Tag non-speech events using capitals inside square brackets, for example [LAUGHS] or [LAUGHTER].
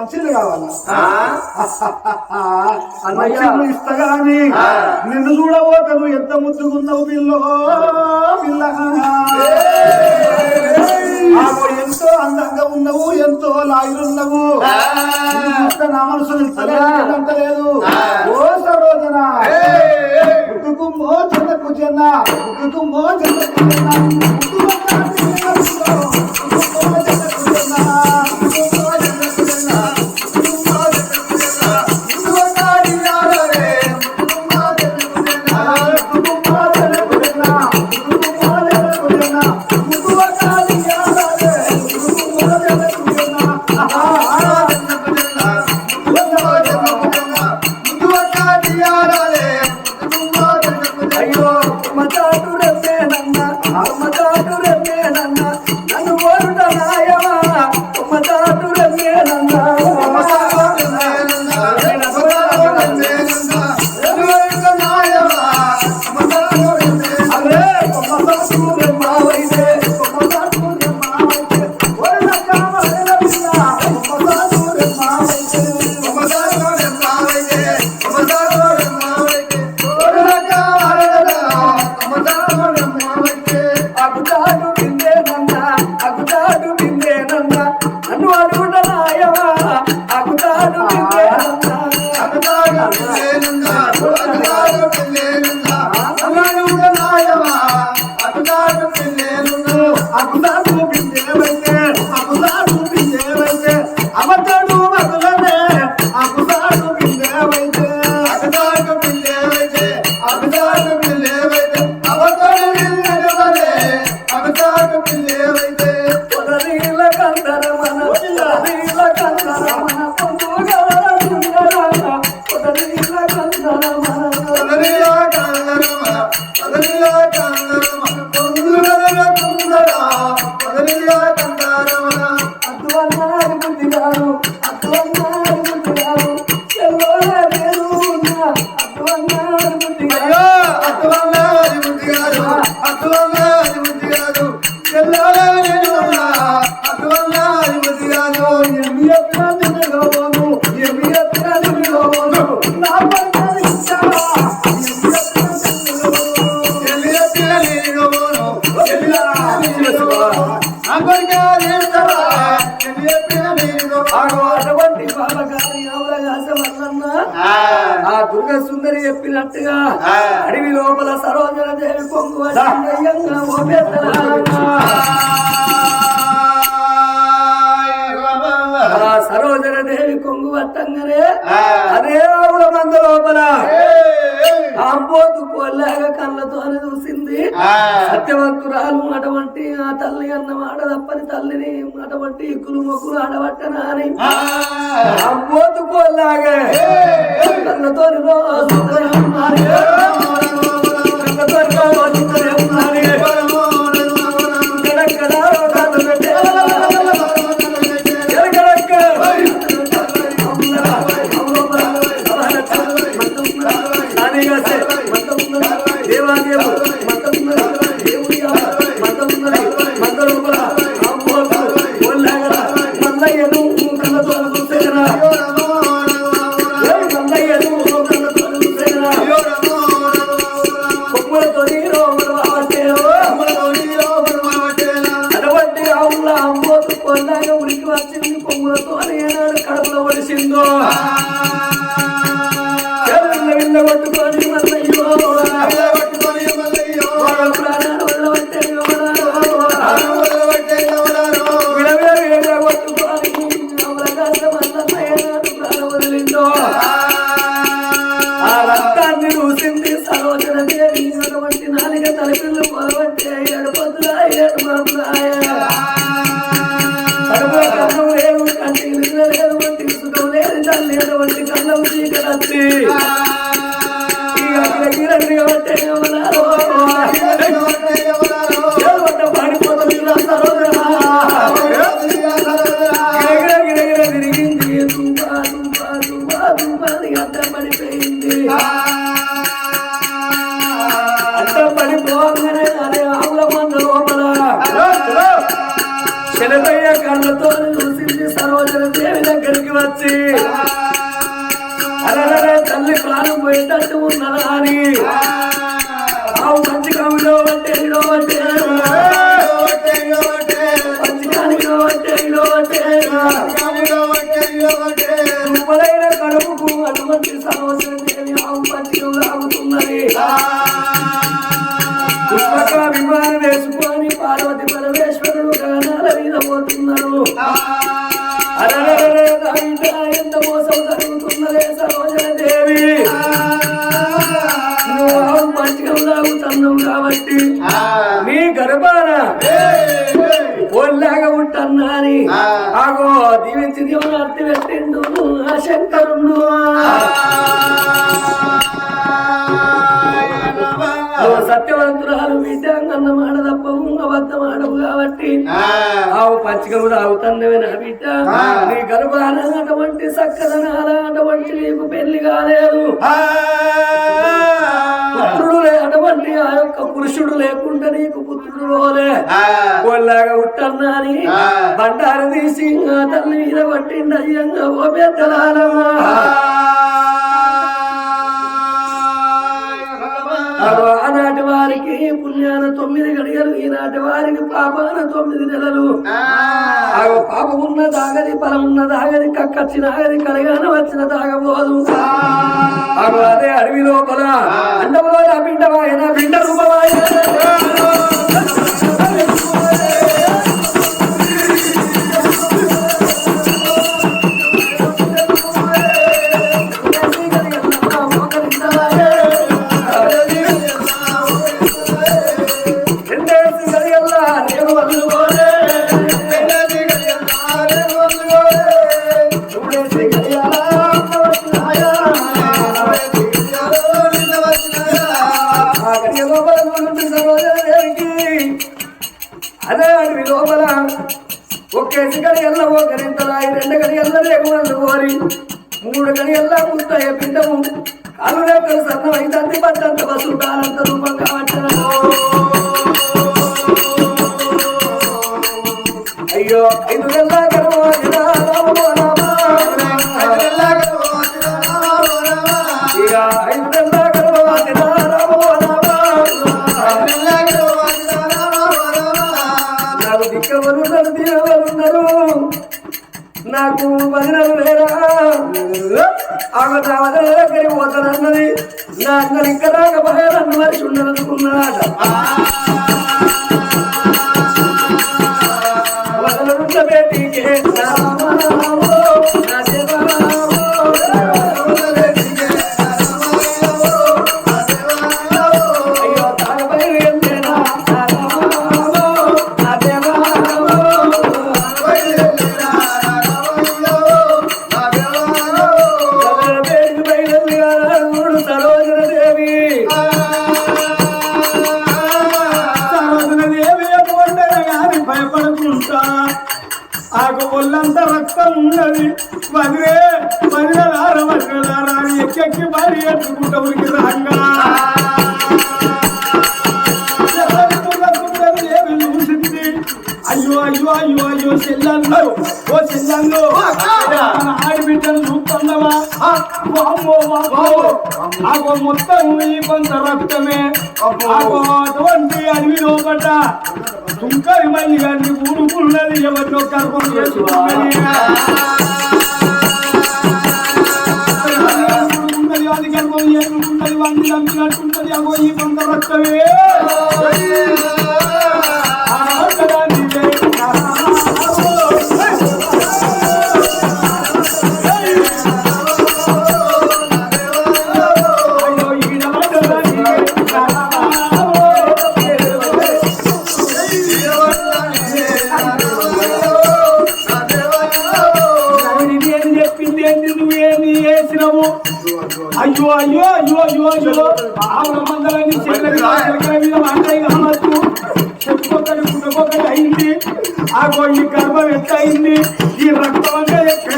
మంచిది కావాలా? [LAUGHS] మంచిది ఇస్తగాని. నిన్ను చూడబోతే నువ్వు ఎంత ముద్దుకున్నావు పిల్లో పిల్లగా ఆమె ఎంతో అందంగా ఉన్నావు ఎంతో లాగిరున్నావు నా మనసు నిలుస్తలేదు ఓ సరోజన. కుటుంబో చెన్నకు చెన్న కుటుంబో చెన్న Ah. 好 సుందరి చెప్పినట్టుగా అడవి లోపల సరోజన దేవి. ఆ. సరోజన దేవి కొంగు పట్టంగానే అదే ఆవుల మంద లోపల. ఆంబోతు కొల్లాగా కళ్ళతో చూసింది. సత్యవంతురాలు అటువంటి ఆ తల్లి అన్న మాట తప్పని తల్లిని అటువంటి ఇక్కులు మొక్కులు ఆడబట్టనా అని ఆంబోతు కొల్లాగా కళ్ళతో అటువంటి ఏడు మరుపులాయ కడుపులో వచ్చి. అరే తల్లి ప్రాణం పోయేటట్టు ఉన్నదా అని. ఆవు మంచి కవిలో అంటే అంటే కాబట్టి నీ గర్భాన ఒళ్ళాగా ఉంటన్నా అని ఆగో దీవించి దీవనార్తి పెట్టిండు ఆ శంకరుడు సత్యవంతురాలు బిడ్డంగన్న మాట తప్ప అబద్ధం ఆడవు కాబట్టి ఆవు పచ్చికము తాగుతున్నవి నా బిడ్డ. నీ గర్భాన అటువంటి సక్కదనాల అటువంటి నీకు పెళ్ళి కాలేదు. పురుషుడు లేకుండా నీకు పుత్రుడు రోలే కొల్లాగా ఉట్టన్నా అని బండారు తీసి తల్లి మీద పట్టిండి అయ్యంగా ఓ పెద్దలాలమ్మా వారికి పుణ్యాన తొమ్మిది గడియలు ఈనాటి వారికి పాపాన తొమ్మిది నెలలు. పాపం ఉన్న దాగది ఫలం ఉన్న దాగది కక్కచ్చిన ఆగది కలగాన వచ్చిన దాగబోదు అదే అడవి లోపల అండములో నా బిడ్డవాయన బిడ్డ రూపమాయ ఒకేసి గడియల్ల ఒకరింతలాయి రెండు గడియల్ల రేగుమల్లు ఓరి మూడు గడియల్ల ముత్తయ్య పిండము. కాలు రేఖలు సన్నమైందంతి పద్దంత బస్సు కాలంత రూపం కావచ్చను. అయ్యో ఐదు నెలల నాకు వదినలు లేరా ఆమె నా వదిన దగ్గరికి పోతానన్నది. నా అన్నలు ఇంకా రాకపోయా నన్ను మనిషి ఉండదనుకున్నాడ వదిలేదార వదిలేదార అని ఎక్కెక్కి భారీ ఎత్తుకుంటా ఉరికి రాంగా. అయ్యో అయ్యో అయ్యో అయ్యో చెల్లెళ్ళు ఓ చెల్లెళ్ళు. మన ఆడబిడ్డను చూస్తున్నావా? వామ్మో వామ్మో. ఆగో మొత్తం ఈ కొంత రక్తమే. అటువంటి అడవి లోపట తుంకరి మల్లి గారిని ఊరుకున్నది ఎవరినో చేసుకున్నది అది గర్భం వంటి వాడిని చంపినట్టుంటది అగో ఈ పంట రక్తమే అయ్యో అయ్యో అయ్యో అయ్యో అయ్యో. ఆవుల మందలని అయింది ఆ కొన్ని గర్భం ఎంత అయింది. ఈ రక్తం అంటే ఎక్కడ